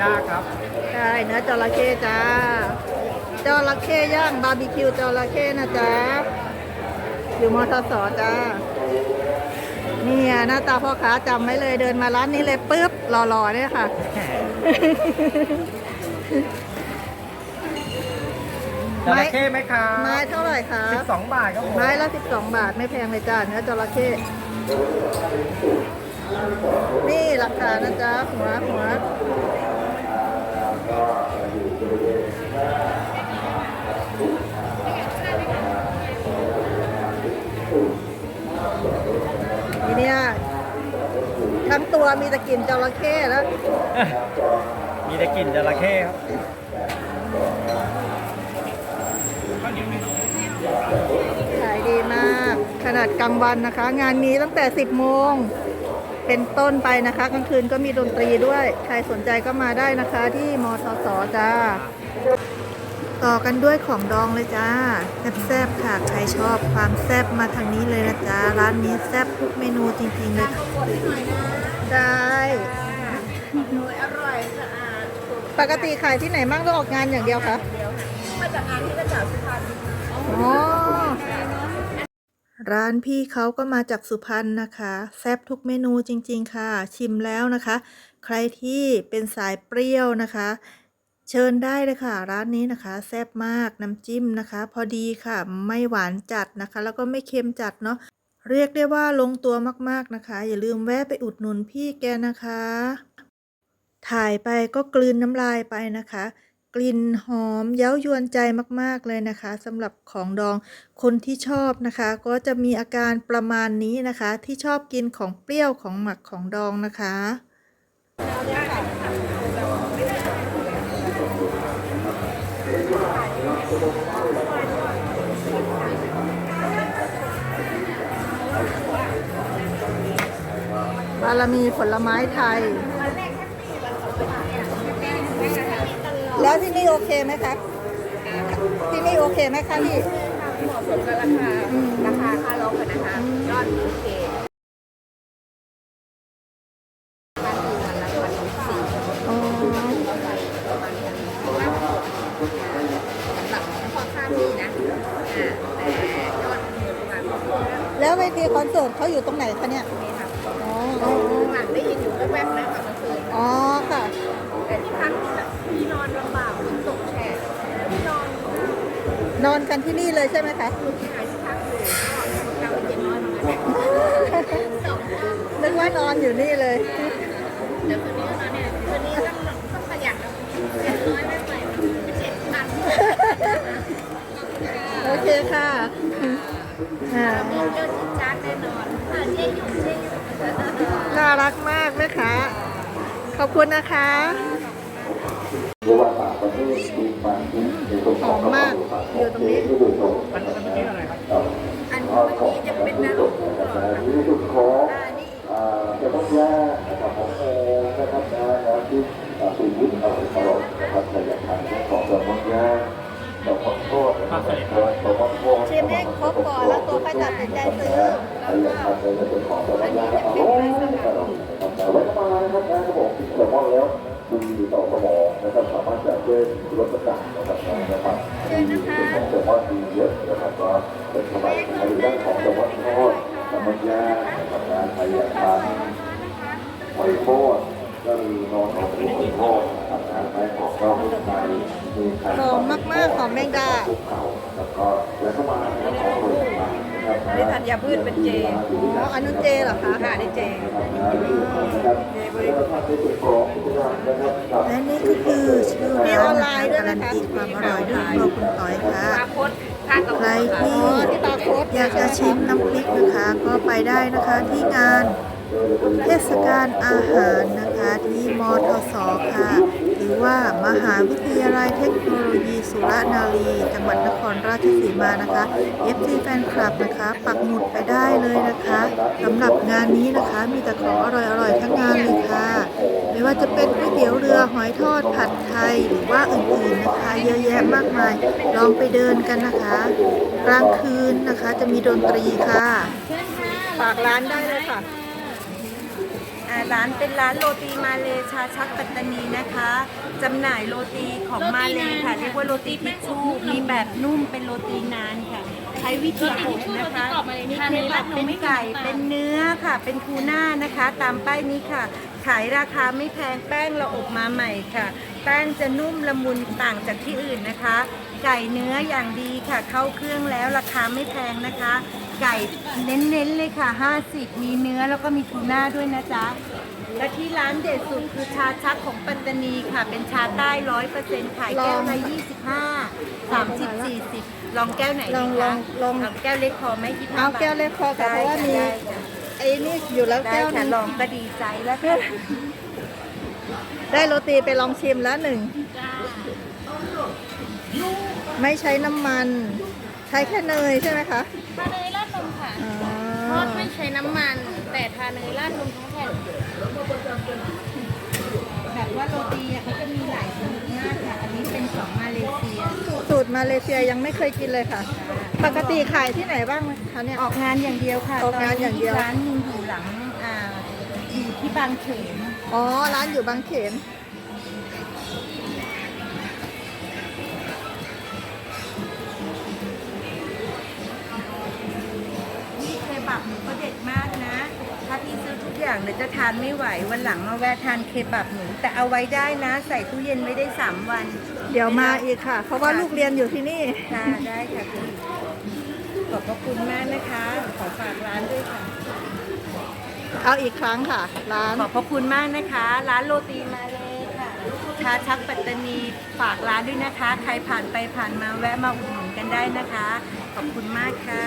ย่างครับใช่เนื้อจระเข้จ้าจระเข้ย่างบาร์บีคิวจระเข้นะจ๊ะอยู่มอทสจ้าเนี่ยหน้าตาพ่อค้าจำไว้เลยเดินมาร้านนี้เลยปุ๊บหล่อๆเนี่ยค่ะ จระเข้ไหมครับไม้เท่าไหร่คะสิบสองบาทครับผมไม้ละ12บาทไม่แพงเลยจ้าเนื้อจระเข้นี่ราคานะจ๊ะหัวหัว ทั้งตัวมีแต่กลิ่นจระเข้แล้ว มีแต่กลิ่นจระเข้ครับขายดีมาก ขนาดกลางวันนะคะ งานนี้ตั้งแต่ 10 โมง เป็นต้นไปนะคะกลางคืนก็มีดนตรีด้วย ใครสนใจก็มาได้นะคะ ที่มทสจ้า ต่อกันด้วยของดองเลยจ้า แซ่บๆค่ะ ใครชอบความแซ่บมาทางนี้เลยนะจ๊ะร้านนี้แซ่บทุกเมนูจริงๆเลยค่ะ ได้อร่อยสะอาดปกติขายที่ไหนมั่งต้องออกงานอย่างเดียวคะมาจากงานที่กระจ่าสุพรรณอ๋อ ร้านพี่เขาก็มาจากสุพรรณนะคะ แซ่บทุกเมนูจริง ๆ ค่ะ ชิมแล้วนะคะ ใครที่เป็นสายเปรี้ยวนะคะ เชิญได้เลยค่ะ ร้านนี้นะคะ แซ่บมากน้ำจิ้มนะคะ พอดีค่ะ ไม่หวานจัดนะคะ แล้วก็ไม่เค็มจัดเนาะ เรียกได้ว่าลงตัวมากๆนะคะ อย่าลืมแวะไปอุดหนุนพี่แกนะคะ ถ่ายไปก็กลืนน้ำลายไปนะคะ กลิ่นหอมเย้ายวนใจมากๆเลยนะคะสำหรับของดองคนที่ชอบนะคะ ก็จะมีอาการประมาณนี้นะคะ ที่ชอบกินของเปรี้ยวของหมักของดองนะคะารมีผลไม้ไทย แล้วที่นี่โอเคไหมครับที่นี่โอเคไหมคะพี่เหมาะสมกับราคา ราคาค่าร้องกันนะคะยอดโอเคแล้วเวทีคอนเสิร์ตเขาอยู่ตรงไหนคะเนี่ยค่ะ อ๋ออ๋อหลังได้ยินอยู่แวบๆนะตอนกลางคืนอ๋อค่ะ แต่ที่พักนี่แบบที่นอนลำบากฝนตกแฉะที่นอนนอนกันที่นี่เลยใช่ไหมคะที่หายที่พักอยู่ก็กลางวันเย็นนอนเหมือนกันสองห้องนึกว่านอนอยู่นี่เลย เดี๋ยวคืนนี้ก็นอนเนี่ยคืนนี้ต้องต้องประหยัดนะเจ็ดร้อยไม่ไหวเจ็ดพันโอเคค่ะอ่า มีเยอะชิดชัดแน่นอนค่ะเจ๊อยู่เจ๊อยู่ น่ารักมากแม่ค้าขอบคุณนะคะหอมมากอยู่ตรงนี้ อันอันนี้อะไรครับอันเมื่อกี้จะเป็นน้ำลูกกุ้งหรอคะอ่านี่จะต้องแยกนะครับของโอนะครับนะแล้วที่สูงยึดเอาตลอดนะครับในอย่างทางของสมุนยาดอกขอโทษนะครับ อนแล้วตัวค่อยตัดสินใจซื้อไอ้อย่างทางเลยจะเป็นของสมุนยาเอาไว้แต่ไว้มานะครับนะครับผมที่สมองแล้วดีต่อสมองนะครับสามารถจะช่วยลดน้ำหนักนะครับนะครับเชิญนะคะของสมองดีเยอะนะครับก็เป็นสบายในด้านของสมองทอดสมุนยานะครับการไปอย่างทางหอยโคตรก็มีนอนของหอยโคตรทำงานไม้ของเราไม้มีไข่หอมมากๆหอมแมงดาแล้วก็แล้วก็มาแล้วของคนต่าง ๆนะครับนี่ธัญพืชเป็นเจอ๋ออันนั้นเจเหรอคะค่ะนี่เจนะครับแล้วก็ทำในส่วนของทุกอย่างนะครับและนี่ก็คือชื่อร้านนะคะการันตีความอร่อยด้วยครัวคุณต่อยค่ะปลาพดค่ากับใครที่อ๋อที่ปลาโคตอยากจะชิมน้ำพริกนะคะ ก็ไปได้นะคะที่งานเทศกาลอาหารนะคะที่มทสค่ะห รือว่า มหาวิทยาลัยเทคโนโลยีสุรนารี จังหวัดนครราชสีมานะคะ FC แฟนคลับนะคะ ปักหมุดไปได้เลยนะคะสำหรับงานนี้นะคะมีแต่ของอร่อยๆ ทั้งงานเลยค่ะ ไม่ว่าจะเป็นก๋วยเตี๋ยวเรือหอยทอดผัดไทยหรือว่าอื่นๆนะคะ เยอะแยะมากมาย ลองไปเดินกันนะคะ กลางคืนนะคะจะมีดนตรีค่ะฝากร้านได้เลยค่ะ ร้านเป็นร้านโรตีมาเลชาชักปัตตานีนะคะจำหน่ายโรตีของมาเลค่ะเรียกว่าโรตีทิชชู่มีแบบนุ่มเป็นโรตีนานค่ะ ใช้วิธีอบนะคะมีเคบับเป็นไก่เป็นเนื้อค่ะ เป็นทูน่านะคะ ตามป้ายนี้ค่ะ ขายราคาไม่แพงแป้งเราอบมาใหม่ค่ะ แป้งจะนุ่มละมุนต่างจากที่อื่นนะคะ ไก่เนื้ออย่างดีค่ะ เข้าเครื่องแล้วราคาไม่แพงนะคะ ไก่เน้นๆเลยค่ะ 50 มีเนื้อแล้วก็มีทูน่าด้วยนะจ๊ะ และที่ร้านเด็ดสุดคือชาชักของปัตตานีค่ะ เป็นชาใต้ร้อยเปอร์เซ็นต์ขายแก้วละ25 30 40 ลองแก้วไหนลองดีลอคะงลองเอาแก้วเล็กพอไหมคิดเอาแก้วเล็กพอค่ะเพราะว่ามีได้ค่ะไอ้นี่อยู่แล้วได้แก้วหค่ะนึงลองก็ดีใจแล้วค่ะ ได้โรตีไปลองชิมแล้วหนึ่ง ไม่ใช้น้ำมัน ใช้แค่เนยใช่ไหมคะทาเนยราดนมค่ะ อ๋อ ทอดไม่ ใช้น้ำมัน แต่ทาเนยราดนมทั้งแผ่นแบบว่าโรตีอะเขาจะมีหลายชนิดมากค่ะ อันนี้เป็นของมาเลเซียสูตรมาเลเซียยังไม่เคยกินเลยค่ะ ปกติขายที่ไหนบ้างคะเนี่ย ออกงานอย่างเดียวค่ะออกงานอย่างเดียว ตร้านหนึงอยู่หลังอ่าอยู่ที่บางเขนอ๋อ ร้านอยู่บางเขน บับหนูก็เด็ดมากนะ ถ้าพี่ซื้อทุกอย่างเดี๋ยวจะทานไม่ไหว วันหลังมาแวะทานเคบับหนู แต่เอาไว้ได้นะ ใส่ตู้เย็นไว้ได้3วันเดี๋ยวมาอีกค่ะ เพราะว่าลูกเรียนอยู่ที่นี่ ค่ะได้ค่ะพี่ขอบพระคุณมากนะคะ ขอฝากร้านด้วยค่ะ เอาอีกครั้งค่ะ ร้าน ขอบพระคุณมากนะคะ ร้านโรตีมาเลยค่ะชาชักปัตตานีฝากร้านด้วยนะคะ ใครผ่านไปผ่านมาแวะมาอุดหนุนกันได้นะคะ ขอบคุณมากค่ะ